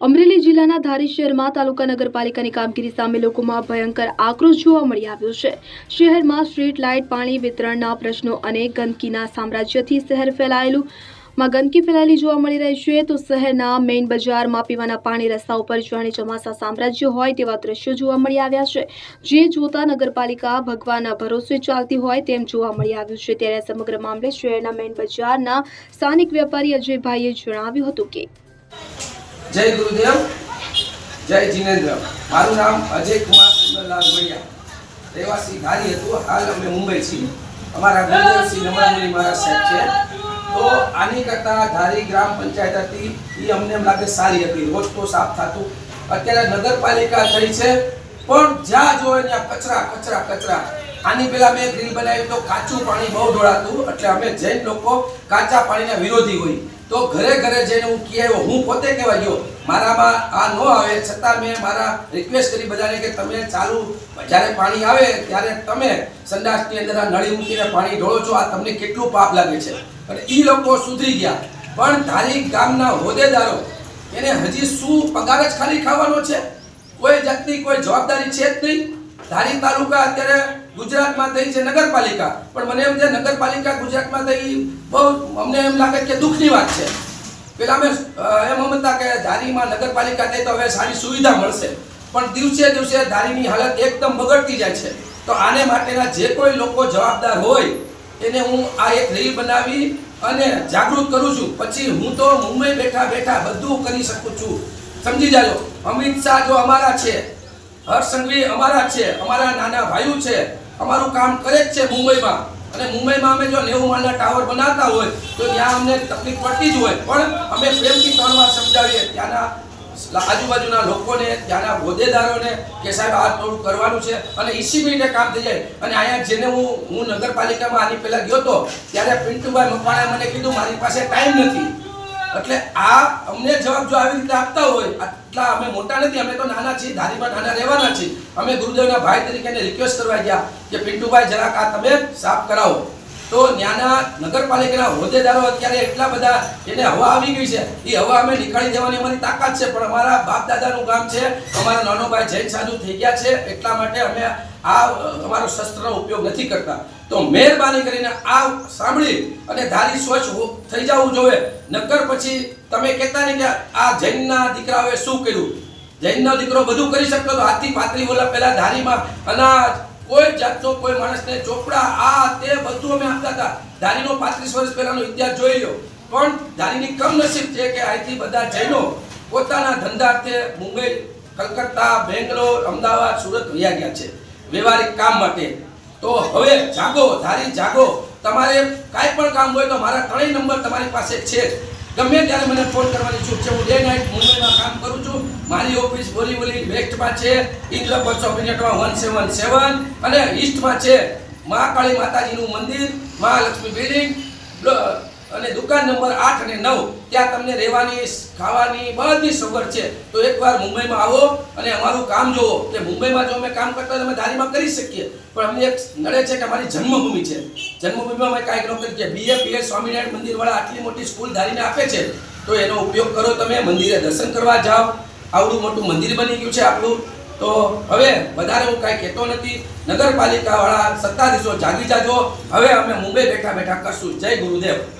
અમરેલી જિલ્લાના ધારી શહેરમાં તાલુકા નગરપાલિકાની કામગીરી સામે લોકોમાં ભયંકર આક્રોશ જોવા મળી આવ્યો છે. શહેરમાં સ્ટ્રીટ લાઇટ, પાણી વિતરણના પ્રશ્નો અને ગંદકીના સામ્રાજ્યથી શહેર ફેલાયેલું. માં ગંદકી ફેલાયેલી જોવા મળી રહી છે તો શહેરના મેઇન બજારમાં પીવાના પાણી રસ્તા ઉપર જાણે ચોમાસા સામ્રાજ્ય હોય તેવા દ્રશ્યો જોવા મળી આવ્યા છે. જે જોતા નગરપાલિકા ભગવાનના ભરોસે ચાલતી હોય તેમ જોવા મળી આવ્યું છે. ત્યારે સમગ્ર મામલે શહેરના મેઇન બજારના સ્થાનિક વેપારી અજયભાઈએ જણાવ્યું હતું કે જય ગુરુદેવ, જય જીનેન્દ્ર. મારું નામ અજય કુમાર સુંદરલાલ મડિયા રહેવાસી ધારી હતું, હાલ અમે મુંબઈ છીએ. અમારા ગુરુદેવસિંહ નમણમુનિ મહારાજ સાહેબ છે. તો આની કરતાં ધારી ગ્રામ પંચાયત હતી એ અમને એમ લાગે સારી હતી. રોજ તો સાફ થતું. અત્યારે નગરપાલિકા થઈ છે, પણ જ્યાં જોવે ત્યાં કચરા કચરા કચરા. આની પહેલા મેં ગ્રીલ બનાવી તો કાચું પાણી બહુ ઢોળાતું, એટલે અમે જૈન લોકો કાચા પાણીના વિરોધી હોય. તો ઘરે ઘરે જઈને હું કહી આવ્યો, હું પોતે કહેવા ગયો, મારામાં આ ન આવે, છતાં મેં મારા રિક્વેસ્ટ કરી બધાને કે તમે ચાલુ જ્યારે પાણી આવે ત્યારે તમે સંડાસની અંદર આ નળી મૂકીને પાણી ઢોળો છો, આ તમને કેટલું પાપ લાગે છે. અને એ લોકો સુધરી ગયા. પણ ધારી ગામના હોદ્દેદારો, એને હજી શું પગાર જ ખાલી ખાવાનો છે? કોઈ જાતની કોઈ જવાબદારી છે જ નહીં. ધારી તાલુકા અત્યારે ગુજરાતમાં થઈ છે નગરપાલિકા. પણ મને એમ છે નગરપાલિકા ગુજરાતમાં થઈ બહુ અમને એમ લાગે કે દુઃખની વાત છે. પેલા અમે એમ સમજતા કે ધારીમાં નગરપાલિકા થઈ તો હવે સારી સુવિધા મળશે. પણ દિવસે દિવસે ધારીની હાલત એકદમ બગડતી જાય છે. તો આને માટેના જે કોઈ લોકો જવાબદાર હોય, એને હું આ એક રીલ બનાવી અને જાગૃત કરું છું. પછી હું તો મુંબઈ બેઠા બેઠા બધું કરી શકું છું. સમજી જાજો. અમિત શાહ જો અમારા છે હર્ષ સંઘવી અમારા છે, અમારા નાના ભાઈઓ છે, અમારું કામ કરે જ છે મુંબઈમાં. અને મુંબઈમાં અમે જો નેવું માળના ટાવર બનાવતા હોય, તો ત્યાં અમને તકલીફ પડતી જ હોય. પણ અમે પ્રેમથી ત્રણ વાર સમજાવીએ, ત્યાંના આજુબાજુના લોકોને, ત્યાંના હોદ્દેદારોને કે સાહેબ, આ થોડું કરવાનું છે. અને ઈસી મિનિટે કામ થઈ જાય. અને અહીંયા જેને હું હું નગરપાલિકામાં આની પહેલાં ગયો હતો ત્યારે પિન્ટુભાઈ મકવાણાએ મને કીધું, મારી પાસે ટાઈમ નથી. એટલે આ અમને જવાબ જો આવી રીતે આપતા હોય, આટલા અમે મોટા નથી, અમે તો નાના છીએ, ધારીમાં નાના રહેવાના છીએ. અમે ગુરુદેવના ભાઈ તરીકે રિક્વેસ્ટ કરવા ગયા કે, પિન્ટુભાઈ, જરાક આ તમે સાફ કરાવો. તો ત્યાંના નગરપાલિકાના હોદ્દેદારો અત્યારે એટલા બધા એને હવા આવી ગઈ છે. એ હવા અમે નીકાળી દેવાની અમારી તાકાત છે, પણ અમારા બાપ દાદાનું ગામ છે, અમારા નાનો ભાઈ જૈન સાધુ થઈ ગયા છે, એટલા માટે અમે આ અમારો શસ્ત્રનો ઉપયોગ નથી કરતા. તો મહેરબાની કરીને આ સાંભળી અને ધારી સ્વચ્છ થઈ જવું જોઈએ. નકર પછી તમે કહેતા નહીં કે આ જૈનના દીકરાઓએ શું કર્યું? જૈનનો દીકરો બધું કરી શકતો તો હાથી પાતળી બોલા પહેલા ધારીમાં અનાજ કોઈ જાતનો કોઈ માણસને ચોપડા, આ તે બધું અમે આપતા હતા. ધારીનો પાંત્રીસ વર્ષ પહેલાનો ઇતિહાસ જોઈ લો પણ ધારીની કમનસીબ છે કે અહીંથી બધા જૈનો પોતાના ધંધાર્થે મુંબઈ, કલકત્તા, બેંગ્લોર, અમદાવાદ, સુરત વયા ગયા છે વ્યવહારિક કામ માટે. તો હવે જાગો, ધારી જાગો. તમારે કાંઈ પણ કામ હોય તો મારા ત્રણેય નંબર તમારી પાસે છે જ. ગમે ત્યારે મને ફોન કરવાની છૂટ છે. હું ડે નાઇટ મુંબઈમાં કામ કરું છું. મારી ઓફિસ બોરીવલી વેસ્ટમાં છે. ઇન્દ્ર બસો મિનિટમાં વન સેવન સેવન અને ઈસ્ટમાં છે. મહાકાળી માતાજીનું મંદિર, મહાલક્ષ્મી બિલ્ડિંગ અને દુકાન નંબર આઠ અને નવ, ત્યાં તમને રહેવાની, ખાવાની બધી સગવડ છે. તો એકવાર મુંબઈમાં આવો અને અમારું કામ જુઓ કે મુંબઈમાં જો અમે કામ કરતા હોય અમે ધારીમાં કરી શકીએ. પણ અમને એક નડે છે કે અમારી જન્મભૂમિ છે. જન્મભૂમિમાં અમે કાંઈક ન કરી શકીએ. બીએ પીએ સ્વામિનારાયણ મંદિરવાળા આટલી મોટી સ્કૂલ ધારીને આપે છે. તો એનો ઉપયોગ કરો તમે. મંદિરે દર્શન કરવા જાઓ. આવડું મોટું મંદિર બની ગયું છે આપણું. તો હવે વધારે હું કાંઈ કહેતો નથી. નગરપાલિકાવાળા સત્તાધીશો જાગી જાજો. હવે અમે મુંબઈ બેઠા બેઠા કરશું. જય ગુરુદેવ.